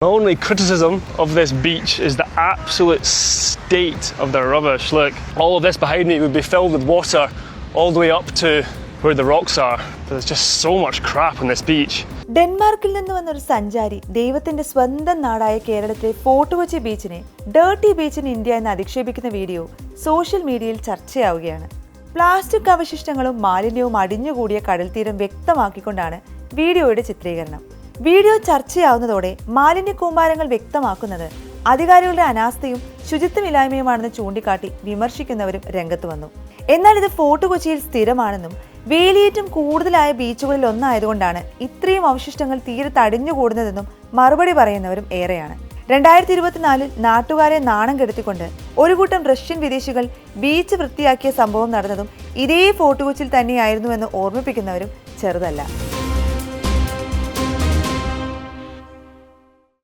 My only criticism of this beach is the absolute state of the rubbish. Look, all of this behind me would be filled with water all the way up to where the rocks are. There's just so much crap on this beach. ഡെൻമാർക്കിൽ നിന്ന് വന്നൊരു സഞ്ചാരി ദൈവത്തിന്റെ സ്വന്തം നാടായ കേരളത്തിലെ fort ബീച്ചിനെ dirty beach in India എന്ന് അധിക്ഷേപിക്കുന്ന വീഡിയോ സോഷ്യൽ മീഡിയയിൽ ചർച്ചയാവുകയാണ് പ്ലാസ്റ്റിക് അവശിഷ്ടങ്ങളും മാലിന്യവും അടിഞ്ഞുകൂടിയ കടൽത്തീരം തീരം വ്യക്തമാക്കിക്കൊണ്ടാണ് വീഡിയോയുടെ ചിത്രീകരണം വീഡിയോ ചർച്ചയാവുന്നതോടെ മാലിന്യ കൂമ്പാരങ്ങൾ വ്യക്തമാക്കുന്നത് അധികാരികളുടെ അനാസ്ഥയും ശുചിത്വമില്ലായ്മയുമാണെന്ന് ചൂണ്ടിക്കാട്ടി വിമർശിക്കുന്നവരും രംഗത്ത് വന്നു. എന്നാൽ ഇത് ഫോർട്ട് കൊച്ചിയിൽ സ്ഥിരമാണെന്നും വേലിയേറ്റം കൂടുതലായ ബീച്ചുകളിൽ ഒന്നായതുകൊണ്ടാണ് ഇത്രയും അവശിഷ്ടങ്ങൾ തീരെ തടിഞ്ഞുകൂടുന്നതെന്നും മറുപടി പറയുന്നവരും ഏറെയാണ്. രണ്ടായിരത്തി ഇരുപത്തിനാലിൽ നാട്ടുകാരെ നാണം കെടുത്തിക്കൊണ്ട് ഒരു കൂട്ടം റഷ്യൻ വിദേശികൾ ബീച്ച് വൃത്തിയാക്കിയ സംഭവം നടന്നതും ഇതേ ഫോർട്ട് കൊച്ചിയിൽ തന്നെയായിരുന്നുവെന്ന് ഓർമ്മിപ്പിക്കുന്നവരും ചെറുതല്ല.